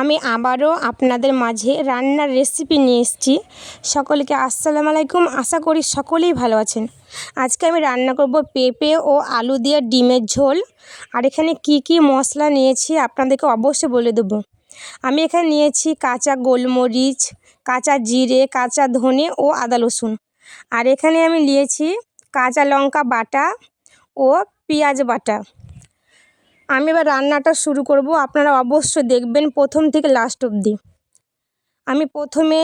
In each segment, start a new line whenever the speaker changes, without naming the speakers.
আমি আবারও আপনাদের মাঝে রান্নার রেসিপি নিয়ে এসেছি। সকলকে আসসালামু আলাইকুম। আশা করি সকলেই ভালো আছেন। আজকে আমি রান্না করব পেঁপে ও আলু দিয়ে ডিমের ঝোল। আর এখানে কি কি মশলা নিয়েছি আপনাদেরকে অবশ্যই বলে দেবো। আমি এখানে নিয়েছি কাঁচা গোলমরিচ, কাঁচা জিরে, কাঁচা ধনে ও আদা রসুন। আর এখানে আমি নিয়েছি কাঁচা লঙ্কা বাটা ও পেঁয়াজ বাটা। আমি এবার রান্নাটা শুরু করব। আপনারা অবশ্যই দেখবেন প্রথম থেকে লাস্ট অবধি। আমি প্রথমে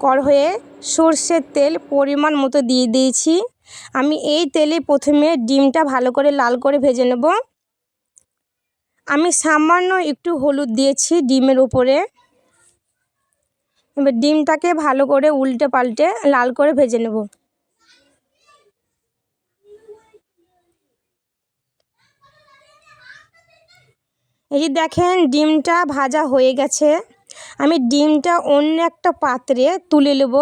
কড়াইয়ে সর্ষের তেল পরিমাণ মতো দিয়ে দিয়েছি। আমি এই তেলে প্রথমে ডিমটা ভালো করে লাল করে ভেজে নেব। আমি সামান্য একটু হলুদ দিয়েছি ডিমের উপরে। এবার ডিমটাকে ভালো করে উল্টে পাল্টে লাল করে ভেজে নেব। এই দেখেন, ডিমটা ভাজা হয়ে গেছে। আমি ডিমটা অন্য একটা পাত্রে তুলে নেব।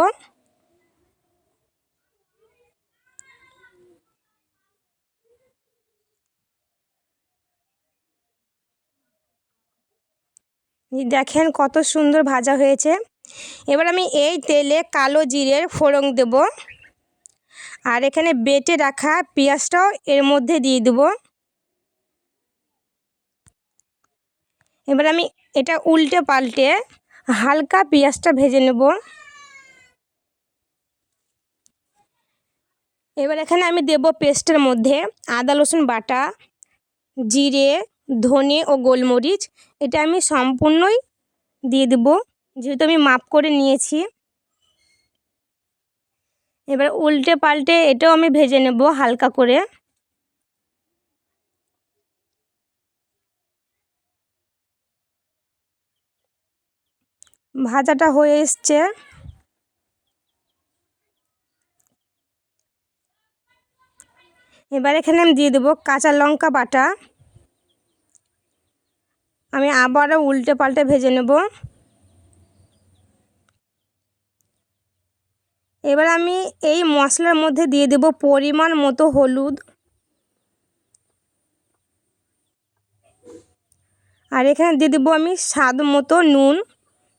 দেখেন কত সুন্দর ভাজা হয়েছে। এবার আমি এই তেলে কালো জিরের ফোড়ন দেব। আর এখানে বেটে রাখা পেঁয়াজটাও এর মধ্যে দিয়ে দেবো। এবার আমি এটা উল্টে পাল্টে হালকা পেঁয়াজটা ভেজে নেব। এবার এখানে আমি দেব পেস্টের মধ্যে আদা, রসুন বাটা, জিরে, ধনে ও গোলমরিচ। এটা আমি সম্পূর্ণই দিয়ে দেব, যেহেতু আমি মাপ করে নিয়েছি। এবার উল্টে পাল্টে এটাও আমি ভেজে নেব হালকা করে। ভাজাটা হয়ে এসছে। এবার এখানে আমি দিয়ে দেবো কাঁচা লঙ্কা বাটা। আমি আবারও উল্টে পাল্টে ভেজে নেব। এবার আমি এই মশলার মধ্যে দিয়ে দেব পরিমাণ মতো হলুদ। আর এখানে দিয়ে দেবো আমি স্বাদ মতো নুন।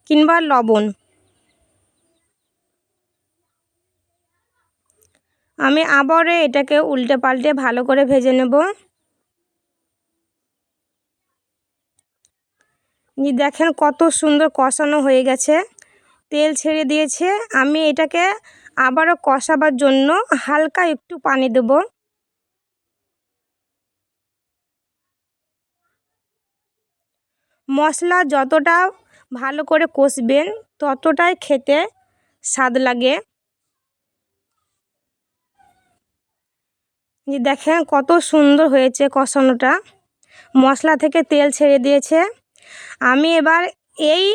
কিংবা লবণ। আমি আবারও এটাকে উল্টে পাল্টে ভালো করে ভেজে নেব। দেখেন কত সুন্দর কষানো হয়ে গেছে। তেল ছেড়ে দিয়েছে। আমি এটাকে আবারও কষাবার জন্য হালকা একটু পানি দেব। মশলা যতটা ভালো করে কষবেন, ততটাই খেতে স্বাদ লাগে। যে দেখেন কত সুন্দর হয়েছে কষানোটা। মশলা থেকে তেল ছেড়ে দিয়েছে। আমি এবার এই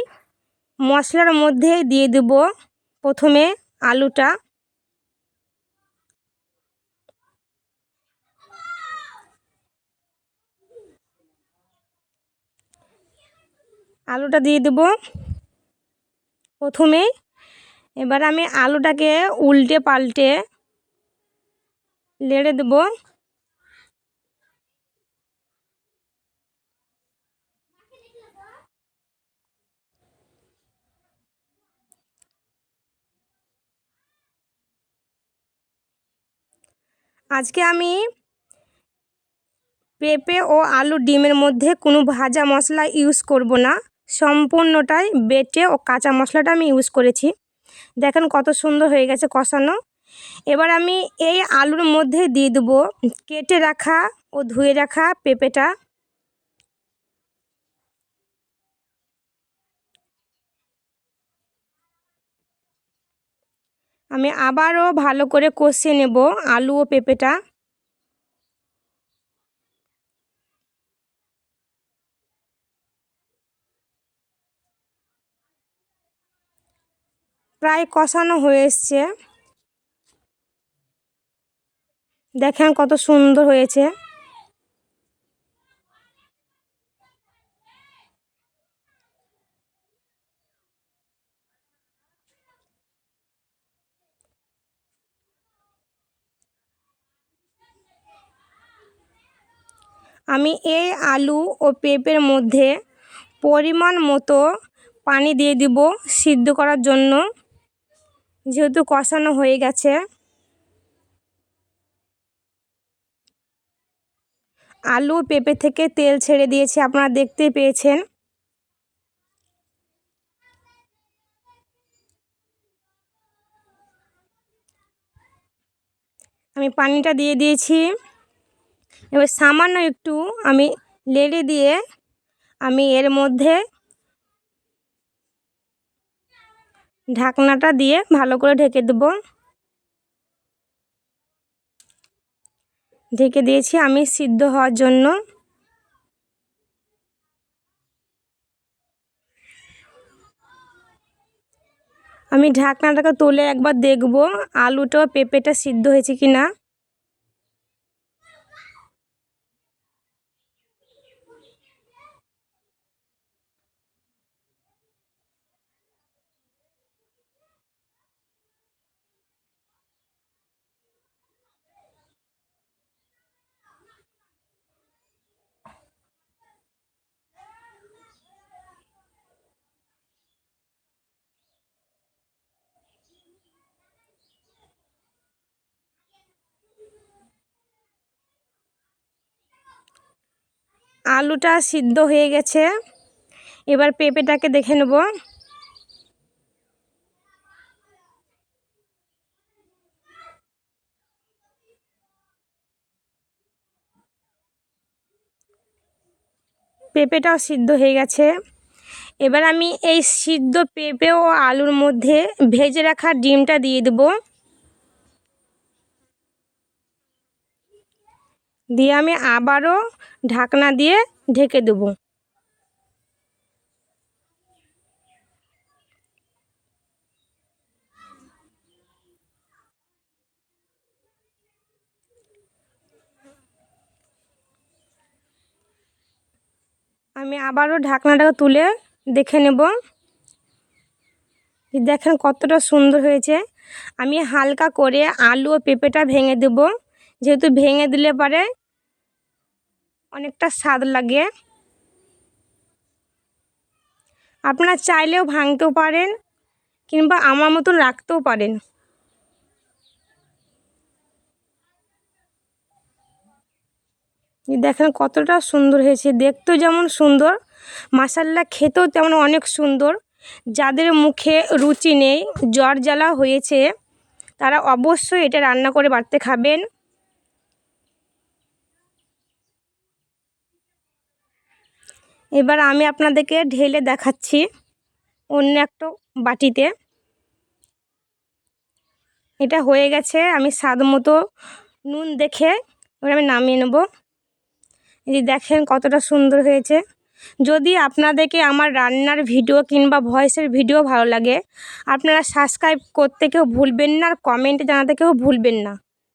মশলার মধ্যে দিয়ে দেব প্রথমে আলুটা। আলুটা দিয়ে দেব প্রথমে। এবার আমি আলুটাকে উল্টে পাল্টে লেড়ে দেব। আজকে আমি পেঁপে ও আলু ডিমের মধ্যে কোনো ভাজা মশলা ইউজ করব না। সম্পূর্ণটাই বেটে ও কাঁচা মশলাটা আমি ইউজ করেছি। দেখেন কত সুন্দর হয়ে গেছে কষানো। এবার আমি এই আলুর মধ্যে দিয়ে দেবো কেটে রাখা ও ধুয়ে রাখা পেঁপেটা। আমি আবারও ভালো করে কষিয়ে নেব আলু ও পেঁপেটা। প্রায় কষানো হয়ে এসছে। দেখেন কত সুন্দর হয়েছে। আমি এই আলু ও পেঁপের মধ্যে পরিমাণ মতো পানি দিয়ে দিব সিদ্ধ করার জন্য। যেহেতু কষানো হয়ে গেছে। আলু পেঁপে থেকে তেল ছেড়ে দিয়েছে, আপনারা দেখতে পেয়েছেন। আমি পানিটা দিয়ে দিয়েছি। এবার সামান্য একটু আমি লেড়ে দিয়ে আমি এর মধ্যে ঢাকনাটা দিয়ে ভালো করে ঢেকে দেব। ঢেকে দিয়েছি আমি সিদ্ধ হওয়ার জন্য। আমি ঢাকনাটাকে তুলে একবার দেখব আলুটা পেঁপেটা সিদ্ধ হয়েছে কি না আলুটা সিদ্ধ হয়ে গেছে। এবার পেঁপেটাকে দেখে নেব। পেঁপেটাও সিদ্ধ হয়ে গেছে। এবার আমি এই সিদ্ধ পেঁপে ও আলুর মধ্যে ভেজে রাখা ডিমটা দিয়ে দেবো। দিয়ে আমি আবারও ঢাকনা দিয়ে ঢেকে দেবো। আমি আবারও ঢাকনাটাকে তুলে দেখে নেব। দেখেন কতটা সুন্দর হয়েছে। আমি হালকা করে আলু ও পেঁপেটা ভেঙে দেব। যেহেতু ভেঙে দিলে পরে অনেকটা স্বাদ লাগে। আপনারা চাইলেও ভাঙতেও পারেন কিংবা আমার মতন রাখতেও পারেন। দেখেন কতটা সুন্দর হয়েছে, দেখতেও যেমন সুন্দর মাসাল্লা খেতেও তেমন অনেক সুন্দর। যাদের মুখে রুচি নেই, জ্বর জ্বালা হয়েছে, তারা অবশ্যই এটা রান্না করে বাড়তে খাবেন। এবার আমি আপনাদেরকে ঢেলে দেখাচ্ছি অন্য একটা বাটিতে। এটা হয়ে গেছে, আমি স্বাদ মতো নুন দেখে এবার আমি নামিয়ে নেব। এই দেখেন কতটা সুন্দর হয়েছে। যদি আপনাদেরকে আমার রান্নার ভিডিও কিংবা ভয়েসের ভিডিও ভালো লাগে, আপনারা সাবস্ক্রাইব করতে কেউ ভুলবেন না আর কমেন্টে জানাতে কেউ ভুলবেন না।